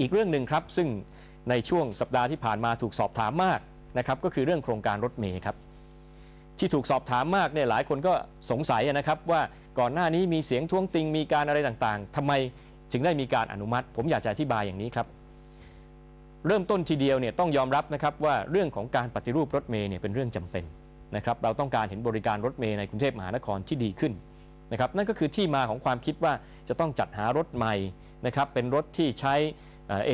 อีกเรื่องหนึ่งครับ ซึ่งในช่วงสัปดาห์ที่ผ่านมาถูกสอบถามมากนะครับก็คือเรื่องโครงการรถเมย์ครับที่ถูกสอบถามมากเนี่ยหลายคนก็สงสัยนะครับว่าก่อนหน้านี้มีเสียงท้วงติงมีการอะไรต่างๆทำไมจึงได้มีการอนุมัติ ผมอยากจะอธิบายอย่างนี้ครับ เริ่มต้นทีเดียวเนี่ยต้องยอมรับนะครับว่าเรื่องของการปฏิรูปรถเมย์เนี่ยเป็นเรื่องจำเป็นนะครับเราต้องการเห็นบริการรถเมย์ในกรุงเทพมหานครที่ดีขึ้นนะครับนั่นก็คือที่มาของความคิดว่าจะต้องจัดหารถใหม่นะครับเป็นรถที่ใช้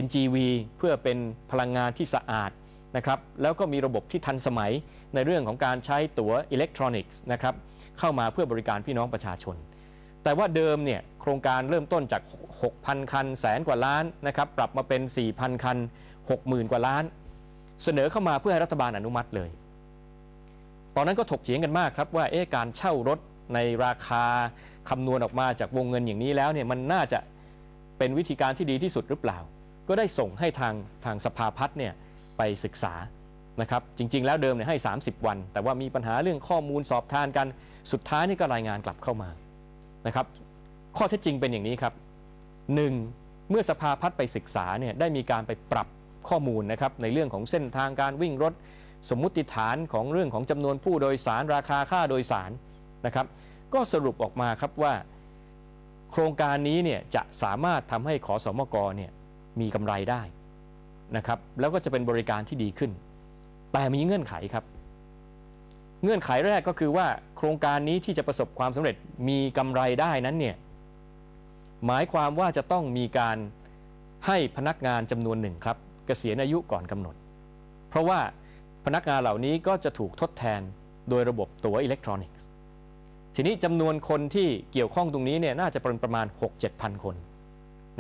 NGV เพื่อเป็นพลังงานที่สะอาดนะครับแล้วก็มีระบบที่ทันสมัยในเรื่องของการใช้ตั๋วอิเล็กทรอนิกส์นะครับเข้ามาเพื่อบริการพี่น้องประชาชน แต่ว่าเดิมเนี่ยโครงการเริ่มต้นจาก 6,000 คันแสนกว่าล้านนะครับปรับมาเป็น 4,000 คัน 60,000 กว่าล้าน เสนอเข้ามาเพื่อให้รัฐบาลอนุมัติเลย ตอนนั้นก็ถกเถียงกันมากครับว่าเอ๊ะการเช่ารถในราคาคำนวณออกมาจากวงเงินอย่างนี้แล้วเนี่ยมันน่าจะเป็นวิธีการที่ดีที่สุดหรือเปล่า ก็ได้ส่งให้ทางทางสภาพัฒน์เนี่ยไปศึกษานะครับจริง ๆ แล้วเดิมเนี่ยให้ 30 วัน แต่ว่ามีปัญหาเรื่องข้อมูลสอบทานกันสุดท้ายนี่ก็รายงานกลับเข้ามานะครับข้อเท็จจริงเป็นอย่างนี้ครับ 1. เมื่อสภาพัฒน์ไปศึกษาเนี่ยได้มีการไปปรับข้อมูลนะครับในเรื่องของเส้นทางการวิ่งรถ สมมุติฐานของเรื่องของจำนวนผู้โดยสารราคาค่าโดยสารนะครับ ก็สรุปออกมาครับว่า โครงการนี้เนี่ยจะสามารถทำให้ขอสมกเนี่ย มีกำไรได้นะครับ แล้วก็จะเป็นบริการที่ดีขึ้น แต่มีเงื่อนไขครับ เงื่อนไขแรกก็คือว่าโครงการนี้ที่จะประสบความสำเร็จมีกำไรได้นั้นเนี่ยหมายความว่าจะต้องมีการให้พนักงานจำนวนหนึ่งครับเกษียณอายุก่อนกำหนด เพราะว่าพนักงานเหล่านี้ก็จะถูกทดแทนโดยระบบตั๋วอิเล็กทรอนิกส์ ทีนี้จำนวนคนที่เกี่ยวข้องตรงนี้เนี่ยน่าจะเป็นประมาณ 6-7พันคน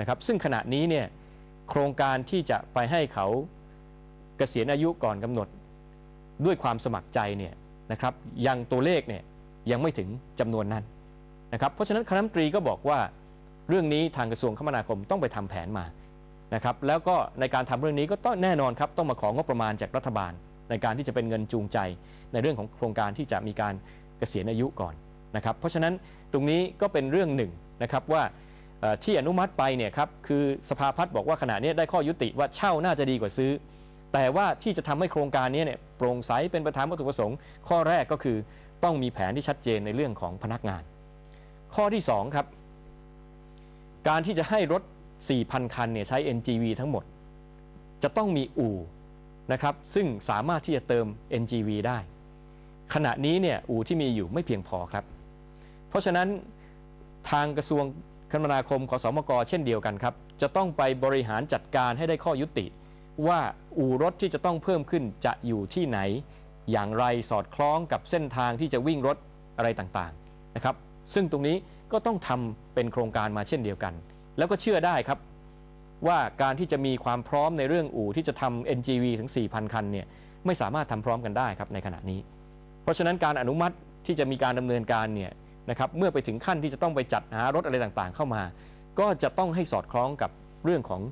นะครับ ซึ่งขณะนี้เนี่ย โครงการที่จะไปให้เขาเกษียณอายุก่อนกำหนด ด้วยความสมัครใจเนี่ยนะครับยังตัวเลขเนี่ยยังไม่ถึงจำนวนนั้นนะครับเพราะฉะนั้นคณะมนตรีก็บอกว่าเรื่องนี้ทางกระทรวงคมนาคมต้องไปทำแผนมานะครับแล้วก็ในการทำเรื่องนี้ก็ต้องแน่นอนครับต้องมาของงบประมาณจากรัฐบาล ในการที่จะเป็นเงินจูงใจ ในเรื่องของโครงการที่จะมีการเกษียณอายุก่อนนะครับเพราะฉะนั้นตรงนี้ก็เป็นเรื่องหนึ่งนะครับว่า ที่อนุมัติไปเนี่ยครับคือสภาพัฒน์บอกว่าขณะนี้ได้ข้อยุติว่าเช่าน่าจะดีกว่าซื้อ แต่ว่าที่จะทำให้โครงการนี้เนี่ยโปร่งใสเป็นประธานวัตถุประสงค์ ข้อแรกก็คือต้องมีแผนที่ชัดเจนในเรื่องของพนักงาน ข้อที่2ครับการที่จะให้รถ 4,000 คันเนี่ยใช้ NGV ทั้งหมด จะต้องมีอู่นะครับซึ่งสามารถที่จะเติม NGV ได้ ขณะนี้เนี่ยอู่ที่มีอยู่ไม่เพียงพอครับ เพราะฉะนั้นทางกระทรวง คมนาคมขอสมกเช่นเดียวกันครับ จะต้องไปบริหารจัดการให้ได้ข้อยุติ ว่าอู่รถที่จะต้องเพิ่มขึ้นจะอยู่ที่ไหน อย่างไรสอดคล้องกับเส้นทางที่จะวิ่งรถอะไรต่างๆนะครับ ซึ่งตรงนี้ก็ต้องทำเป็นโครงการมาเช่นเดียวกัน แล้วก็เชื่อได้ครับว่าการที่จะมีความพร้อมในเรื่องอู่ที่จะทำ NGV ถึง 4,000 คันเนี่ยไม่สามารถทำพร้อมกันได้ครับในขณะนี้ เพราะฉะนั้นการอนุมัติที่จะมีการดำเนินการเนี่ย นะครับเมื่อไปถึงขั้นที่จะต้องไปจัดหารถอะไรต่างๆ เข้ามา ก็จะต้องให้สอดคล้องกับเรื่องของ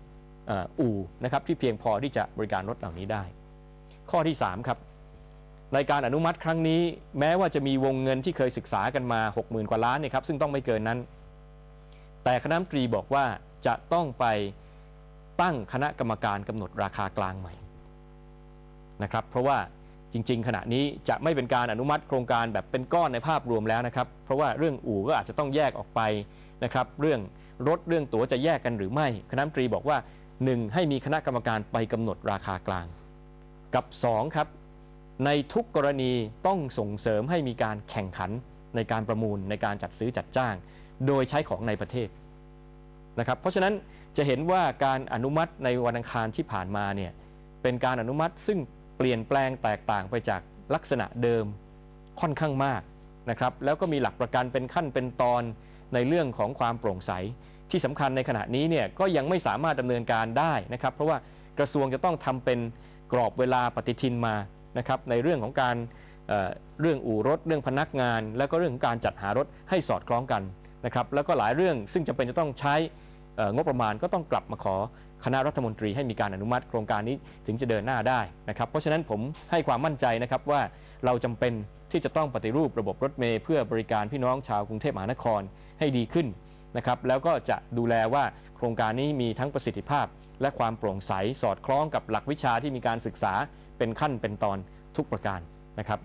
อู่นะครับที่เพียงพอที่จะบริการรถเหล่านี้ได้ ข้อที่ 3 ครับในการอนุมัติครั้งนี้ แม้ว่าจะมีวงเงินที่เคยศึกษากันมา 60,000 กว่าล้านเนี่ยครับซึ่งต้องไม่เกินนั้น แต่คณะมนตรีบอกว่าจะต้องไปตั้งคณะกรรมการกำหนดราคากลางใหม่นะครับเพราะว่า จริง ๆ ขณะนี้จะไม่เป็นการอนุมัติโครงการแบบเป็นก้อนในภาพรวมแล้วนะครับ เพราะว่าเรื่องอู่ก็อาจจะต้องแยกออกไปนะครับ เรื่องรถเรื่องตั๋วจะแยกกันหรือไม่ คณะมนตรีบอกว่า 1. ให้มีคณะกรรมการไปกำหนดราคากลาง กับ 2 ครับ ในทุกกรณีต้องส่งเสริมให้มีการแข่งขันในการประมูลในการจัดซื้อจัดจ้าง โดยใช้ของในประเทศนะครับ เพราะฉะนั้นจะเห็นว่าการอนุมัติในวันอังคารที่ผ่านมาเนี่ยเป็นการอนุมัติซึ่ง เปลี่ยนแปลงแตกต่างไปจากลักษณะเดิมค่อนข้างมากนะครับแล้วก็มีหลักประกันเป็นขั้นเป็นตอนในเรื่องของความโปร่งใส ที่สำคัญในขณะนี้เนี่ยก็ยังไม่สามารถดำเนินการได้นะครับ เพราะว่ากระทรวงจะต้องทำเป็นกรอบเวลาปฏิทินมานะครับในเรื่องของการเเรื่องอู่รถ เรื่องพนักงาน แล้วก็เรื่องของการจัดหารถให้สอดคล้องกันนะครับแล้วก็หลายเรื่องซึ่งจำเป็นจะต้องใช้ งบประมาณก็ต้องกลับมาขอคณะรัฐมนตรีให้มีการอนุมัติโครงการนี้ถึงจะเดินหน้าได้นะครับเพราะฉะนั้นผมให้ความมั่นใจนะครับว่าเราจำเป็นที่จะต้องปฏิรูประบบรถเมล์เพื่อบริการพี่น้องชาวกรุงเทพมหานครให้ดีขึ้นนะครับแล้วก็จะดูแลว่าโครงการนี้มีทั้งประสิทธิภาพ และความโปร่งใสสอดคล้องกับหลักวิชาที่มีการศึกษาเป็นขั้นเป็นตอนทุกประการนะครับ